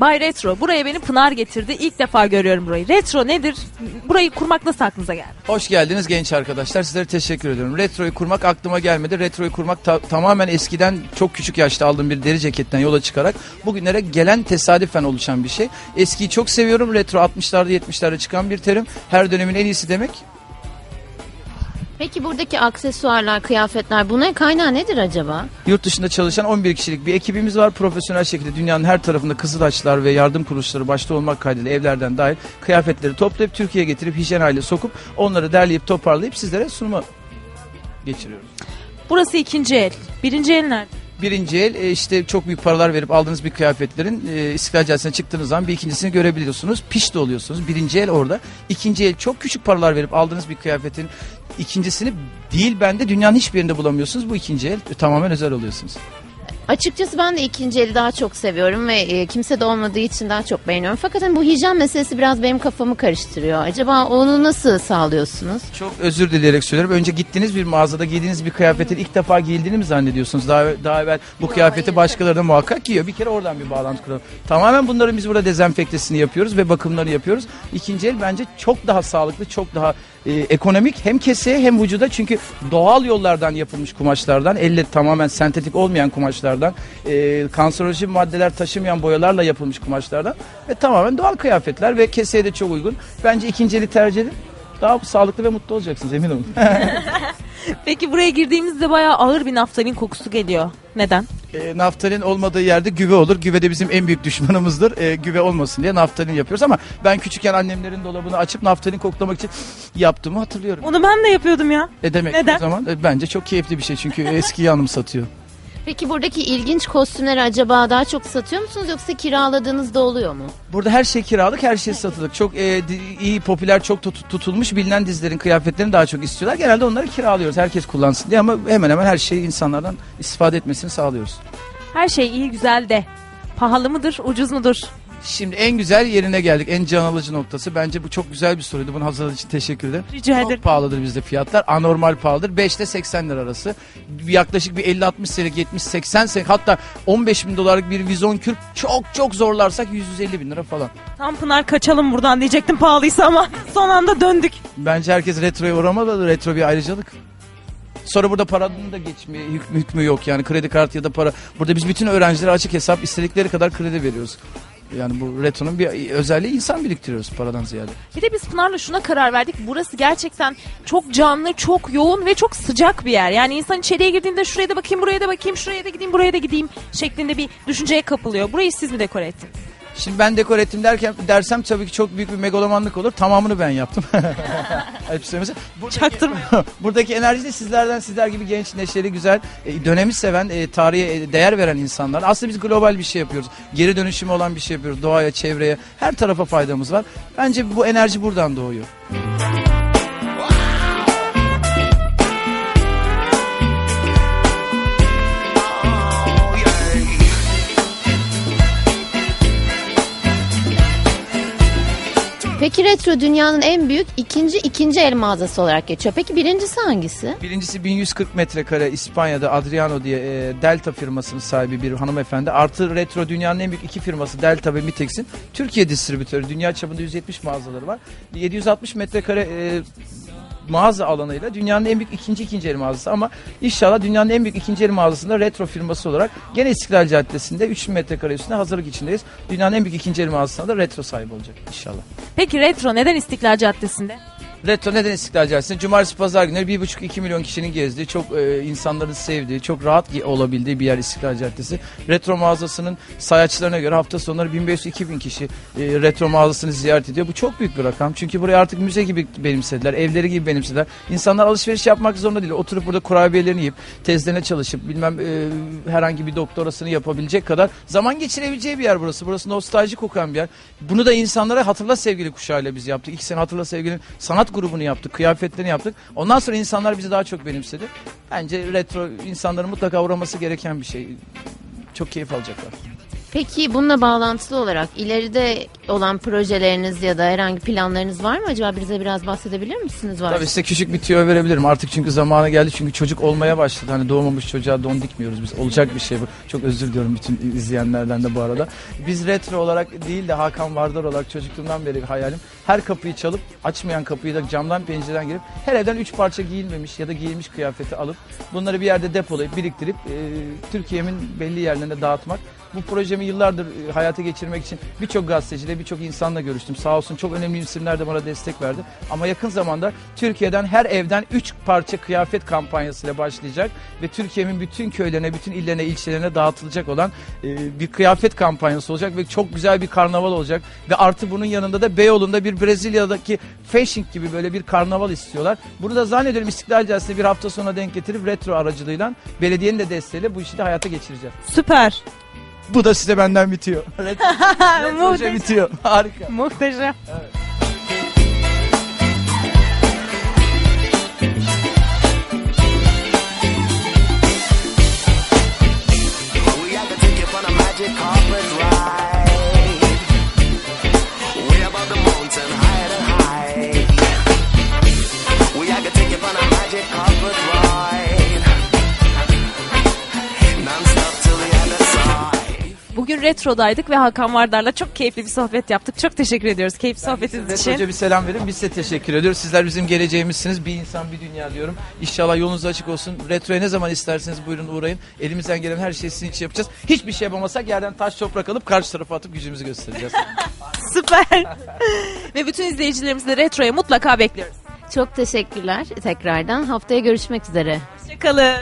Bay Retro. Buraya beni Pınar getirdi. İlk defa görüyorum burayı. Retro nedir? Burayı kurmak nasıl aklınıza geldi? Hoş geldiniz genç arkadaşlar. Sizlere teşekkür ediyorum. Retroyu kurmak aklıma gelmedi. Retroyu kurmak ta- tamamen eskiden çok küçük yaşta aldığım bir deri ceketten yola çıkarak bugünlere gelen tesadüfen oluşan bir şey. Eskiyi çok seviyorum. Retro 60'larda 70'lerde çıkan bir terim. Her dönemin en iyisi demek. Peki buradaki aksesuarlar, kıyafetler bunun kaynağı nedir acaba? Yurt dışında çalışan 11 kişilik bir ekibimiz var. Profesyonel şekilde dünyanın her tarafında Kızılaçlar ve yardım kuruluşları başta olmak kaydıyla evlerden dahil kıyafetleri toplayıp Türkiye'ye getirip hijyen hale sokup onları derleyip toparlayıp sizlere sunuma geçiriyoruz. Burası ikinci el. Birinci el nerede? Birinci el e, işte çok büyük paralar verip aldığınız bir kıyafetlerin e, İstiklal Caddesi'ne çıktığınız zaman bir ikincisini görebiliyorsunuz. Pişti oluyorsunuz. Birinci el orada. İkinci el çok küçük paralar verip aldığınız bir kıyafetin ikincisini değil bende dünyanın hiçbir yerinde bulamıyorsunuz. Bu ikinci el e, tamamen özel oluyorsunuz. Açıkçası ben de ikinci eli daha çok seviyorum ve e, kimse de olmadığı için daha çok beğeniyorum. Fakat hani bu hijyen meselesi biraz benim kafamı karıştırıyor. Acaba onu nasıl sağlıyorsunuz? Çok özür dileyerek söylüyorum. Önce gittiğiniz bir mağazada giydiğiniz bir kıyafetin ilk defa giyildiğini mi zannediyorsunuz? Daha, daha evvel bu kıyafeti başkaları da muhakkak giyiyor. Bir kere oradan bir bağlantı kuralım. Tamamen bunların biz burada dezenfektesini yapıyoruz ve bakımlarını yapıyoruz. İkinci el bence çok daha sağlıklı, çok daha e, ekonomik hem keseye hem vücuda çünkü doğal yollardan yapılmış kumaşlardan, elle tamamen sentetik olmayan kumaşlardan, e, kanserojen maddeler taşımayan boyalarla yapılmış kumaşlardan ve tamamen doğal kıyafetler ve keseye de çok uygun. Bence ikinci eli tercih edin. Daha sağlıklı ve mutlu olacaksınız emin olun. Peki buraya girdiğimizde bayağı ağır bir naftalin kokusu geliyor. Neden? E, naftalin olmadığı yerde güve olur. Güve de bizim en büyük düşmanımızdır. E, güve olmasın diye naftalin yapıyoruz ama ben küçükken annemlerin dolabını açıp naftalin koklamak için yaptığımı hatırlıyorum. Onu ben de yapıyordum ya. E demek Neden? o zaman e, bence çok keyifli bir şey çünkü eskiyi anımsatıyor. Peki buradaki ilginç kostümleri acaba daha çok satıyor musunuz yoksa kiraladığınız da oluyor mu? Burada her şey kiralık, her şey satılık. Çok e, di- iyi, popüler, çok tut- tutulmuş bilinen dizilerin kıyafetlerini daha çok istiyorlar. Genelde onları kiralıyoruz. Herkes kullansın diye ama hemen hemen her şeyi insanlardan istifade etmesini sağlıyoruz. Her şey iyi güzel de. Pahalı mıdır, ucuz mudur? Şimdi en güzel yerine geldik. En can alıcı noktası. Bence bu çok güzel bir soruydu. Bunu hazırladığınız için teşekkür ederim. Rica Çok ederim. pahalıdır bizde fiyatlar. Anormal pahalıdır. 5 ile 80 lira arası. Yaklaşık bir 50-60 senelik 70-80 senelik hatta 15 bin dolarlık bir vizon kürk çok çok zorlarsak 150 bin lira falan. Tam Pınar kaçalım buradan diyecektim pahalıysa ama son anda döndük. Bence herkes retroya uğramalı. Retro bir ayrıcalık. Sonra burada paranın da hükmü, hükmü yok yani kredi kartı ya da para. Burada biz bütün öğrencilere açık hesap istedikleri kadar kredi veriyoruz. Yani bu retronun bir özelliği insan biriktiriyoruz paradan ziyade. Bir de biz Pınar'la şuna karar verdik. Burası gerçekten çok canlı, çok yoğun ve çok sıcak bir yer. Yani insan içeriye girdiğinde şuraya da bakayım, buraya da bakayım, şuraya da gideyim, buraya da gideyim şeklinde bir düşünceye kapılıyor. Burayı siz mi dekore ettiniz? Şimdi ben dekor ettim derken dersem tabii ki çok büyük bir megalomanlık olur. Tamamını ben yaptım. Ayıp söylemesi. Buradaki, enerji de sizlerden sizler gibi genç, neşeli, güzel, e, dönemi seven, e, tarihe e, değer veren insanlar. Aslında biz global bir şey yapıyoruz. Geri dönüşümü olan bir şey yapıyoruz. Doğaya, çevreye, her tarafa faydamız var. Bence bu enerji buradan doğuyor. Peki retro dünyanın en büyük ikinci ikinci el mağazası olarak geçiyor. Peki birincisi hangisi? Birincisi 1140 metrekare İspanya'da Adriano diye e, Delta firmasının sahibi bir hanımefendi. Artı Retro dünyanın en büyük iki firması Delta ve Mitex'in Türkiye distribütörü. Dünya çapında 170 mağazaları var. 760 metrekare e, mağaza alanıyla dünyanın en büyük ikinci ikinci el mağazası ama inşallah dünyanın en büyük ikinci el mağazasında retro firması olarak gene İstiklal Caddesi'nde 3 metrekare üstünde hazırlık içindeyiz. Dünyanın en büyük ikinci el mağazasında da retro sahibi olacak inşallah. Peki retro neden İstiklal Caddesi'nde? Retro neden İstiklal Caddesi'nde? Cumartesi pazar günleri 1,5-2 milyon kişinin gezdiği, çok e, insanların sevdiği, çok rahat olabildiği bir yer İstiklal Caddesi. Retro mağazasının sayaçlarına göre hafta sonları 1500-2000 kişi e, retro mağazasını ziyaret ediyor. Bu çok büyük bir rakam. Çünkü burayı artık müze gibi benimsediler, evleri gibi benimsediler. İnsanlar alışveriş yapmak zorunda değil. Oturup burada kurabiyelerini yiyip, tezlerine çalışıp, bilmem e, herhangi bir doktorasını yapabilecek kadar zaman geçirebileceği bir yer burası. Burası nostalji kokan bir yer. Bunu da insanlara Hatırla Sevgili kuşağıyla biz yaptık. İki sene Hatırla Sevgili'nin sanat grubunu yaptık, kıyafetlerini yaptık. Ondan sonra insanlar bizi daha çok benimsedi. Bence retro insanların mutlaka uğraması gereken bir şey. Çok keyif alacaklar. Peki bununla bağlantılı olarak ileride olan projeleriniz ya da herhangi planlarınız var mı acaba bize biraz bahsedebilir misiniz? Var. Tabii size küçük bir tüyo verebilirim. Artık çünkü zamanı geldi. Çünkü çocuk olmaya başladı. Hani doğmamış çocuğa don dikmiyoruz biz. Olacak bir şey bu. Çok özür diliyorum bütün izleyenlerden de bu arada. Biz retro olarak değil de Hakan Vardar olarak çocukluğumdan beri hayalim. Her kapıyı çalıp açmayan kapıyı da camdan pencereden girip her evden üç parça giyilmemiş ya da giyilmiş kıyafeti alıp bunları bir yerde depolayıp biriktirip e, Türkiye'min belli yerlerine dağıtmak. Bu projemi yıllardır e, hayata geçirmek için birçok gazeteciyle, birçok insanla görüştüm. Sağ olsun çok önemli isimler de bana destek verdi. Ama yakın zamanda Türkiye'den her evden 3 parça kıyafet kampanyasıyla başlayacak ve Türkiye'nin bütün köylerine, bütün illerine, ilçelerine dağıtılacak olan e, bir kıyafet kampanyası olacak ve çok güzel bir karnaval olacak. Ve artı bunun yanında da Beyoğlu'nda bir Brezilya'daki fashion gibi böyle bir karnaval istiyorlar. Bunu da zannediyorum İstiklal Caddesi'ne bir hafta sonra denk getirip retro aracılığıyla belediyenin de desteğiyle bu işi de hayata geçireceğiz. Süper. Bu da size benden bitiyor. Muhteşem. bitiyor. Harika. Muhteşem. We Bugün retrodaydık ve Hakan Vardar'la çok keyifli bir sohbet yaptık. Çok teşekkür ediyoruz keyifli sohbetiniz için. Retroca bir selam verin. Biz size teşekkür ediyoruz. Sizler bizim geleceğimizsiniz. Bir insan bir dünya diyorum. İnşallah yolunuz açık olsun. Retroya ne zaman isterseniz buyurun uğrayın. Elimizden gelen her şeyi sizin için yapacağız. Hiçbir şey yapamasak yerden taş toprak alıp karşı tarafa atıp gücümüzü göstereceğiz. Süper. ve bütün izleyicilerimizi de retroya mutlaka bekliyoruz. Çok teşekkürler tekrardan. Haftaya görüşmek üzere. Hoşçakalın.